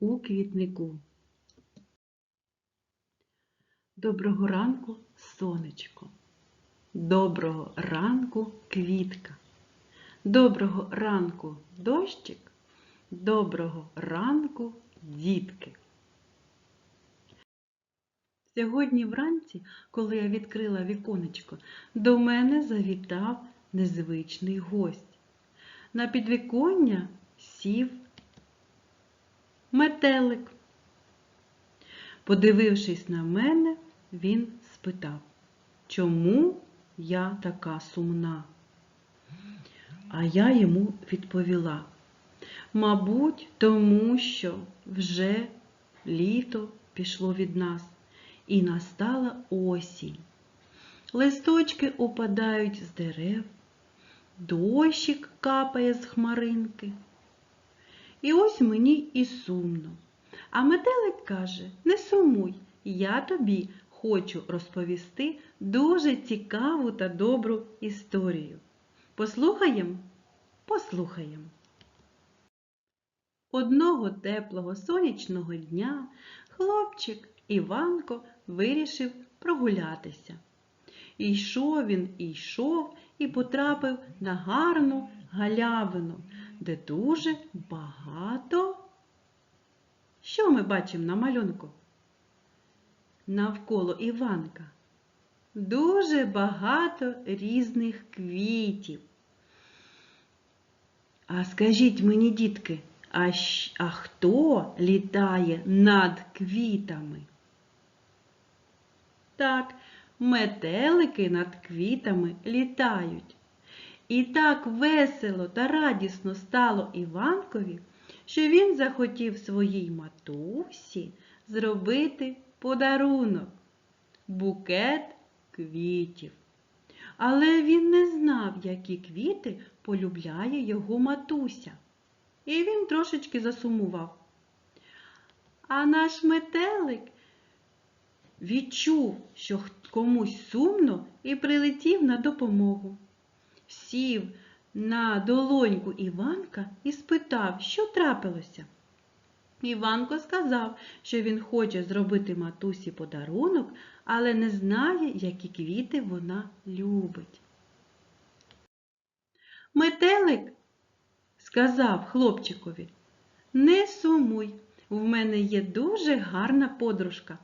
у квітнику. Доброго ранку, сонечко. Доброго ранку, квітка. Доброго ранку, дощик. Доброго ранку, дітки. Сьогодні вранці, коли я відкрила віконечко, до мене завітав незвичний гость. На підвіконня сів метелик. Подивившись на мене, він спитав, чому я така сумна? А я йому відповіла, мабуть, тому що вже літо пішло від нас і настала осінь. Листочки опадають з дерев, дощик капає з хмаринки. І ось мені і сумно. А метелик каже, не сумуй, я тобі хочу розповісти дуже цікаву та добру історію. Послухаємо? Послухаємо. Одного теплого сонячного дня хлопчик Іванко вирішив прогулятися. І йшов він, і йшов, і потрапив на гарну галявину, де дуже багато. Що ми бачимо на малюнку? Навколо Іванка. Дуже багато різних квітів. А скажіть мені, дітки, а, а хто літає над квітами? Так, метелики над квітами літають. І так весело та радісно стало Іванкові, що він захотів своїй матусі зробити подарунок букет квітів. Але він не знав, які квіти полюбляє його матуся. І він трошечки засумував. А наш метелик відчув, що комусь сумно і прилетів на допомогу. Сів на долоньку Іванка і спитав, що трапилося. Іванко сказав, що він хоче зробити матусі подарунок, але не знає, які квіти вона любить. Метелик сказав хлопчикові, не сумуй, в мене є дуже гарна подружка.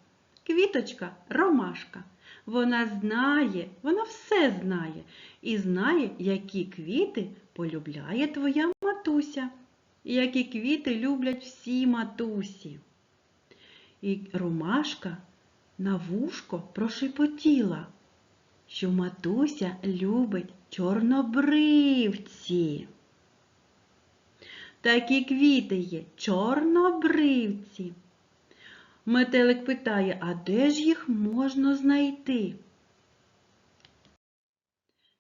Квіточка ромашка. Вона знає, вона все знає і знає, які квіти полюбляє твоя матуся, і які квіти люблять всі матусі. І ромашка на вушко прошепотіла, що матуся любить чорнобривці. Такі квіти є чорнобривці. Метелик питає, а де ж їх можна знайти?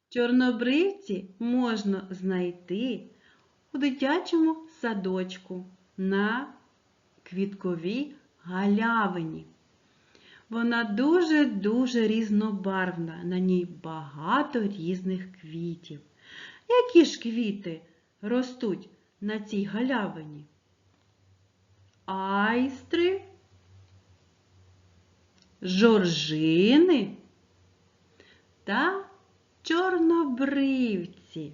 Чорнобривці можна знайти у дитячому садочку на квітковій галявині. Вона дуже-дуже різнобарвна, на ній багато різних квітів. Які ж квіти ростуть на цій галявині? Айстри, жоржини та чорнобривці.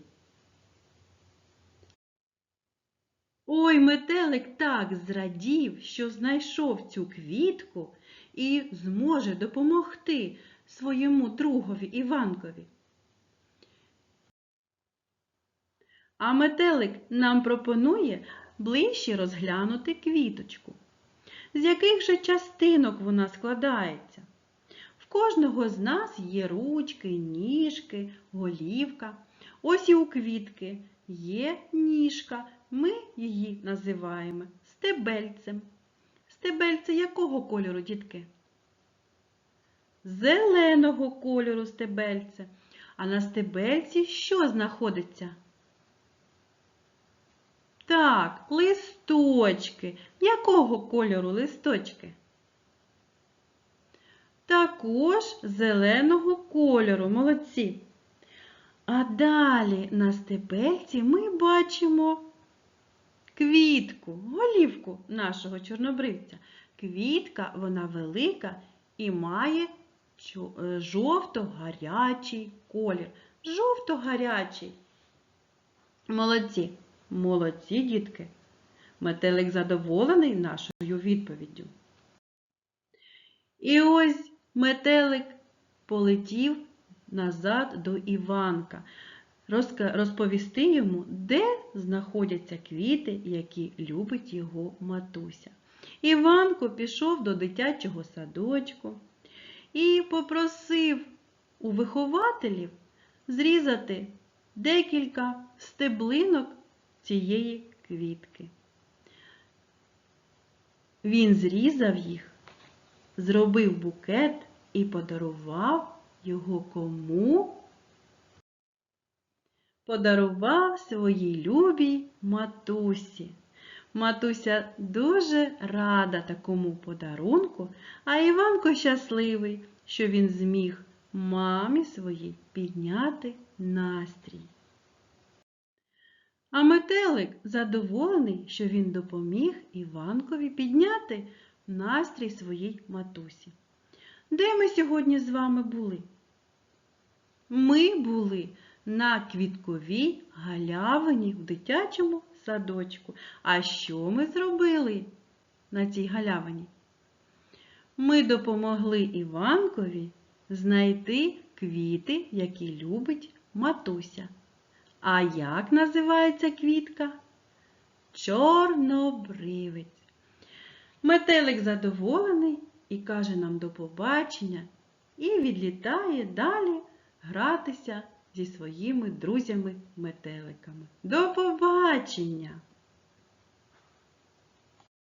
Ой, метелик так зрадів, що знайшов цю квітку і зможе допомогти своєму другові Іванкові. А метелик нам пропонує ближче розглянути квіточку. З яких же частинок вона складається? В кожного з нас є ручки, ніжки, голівка. Ось і у квітки є ніжка, ми її називаємо стебельцем. Стебельце якого кольору, дітки? Зеленого кольору стебельце. А на стебельці що знаходиться? Так, листочки. Якого кольору листочки? Також зеленого кольору, молодці. А далі на стебельці ми бачимо квітку, голівку нашого чорнобривця. Квітка, вона велика і має е, жовто-гарячий колір. Жовто-гарячий. Молодці, молодці, дітки. Метелик задоволений нашою відповіддю. І ось метелик полетів назад до Іванка, розповісти йому, де знаходяться квіти, які любить його матуся. Іванко пішов до дитячого садочку і попросив у вихователів зрізати декілька стеблинок цієї квітки. Він зрізав їх, зробив букет і подарував його кому? Подарував своїй любій матусі. Матуся дуже рада такому подарунку, а Іванко щасливий, що він зміг мамі своїй підняти настрій. А метелик задоволений, що він допоміг Іванкові підняти настрій своїй матусі. Де ми сьогодні з вами були? Ми були на квітковій галявині в дитячому садочку. А що ми зробили на цій галявині? Ми допомогли Іванкові знайти квіти, які любить матуся. А як називається квітка? Чорнобривець. Метелик задоволений і каже нам до побачення і відлітає далі гратися зі своїми друзями-метеликами. До побачення!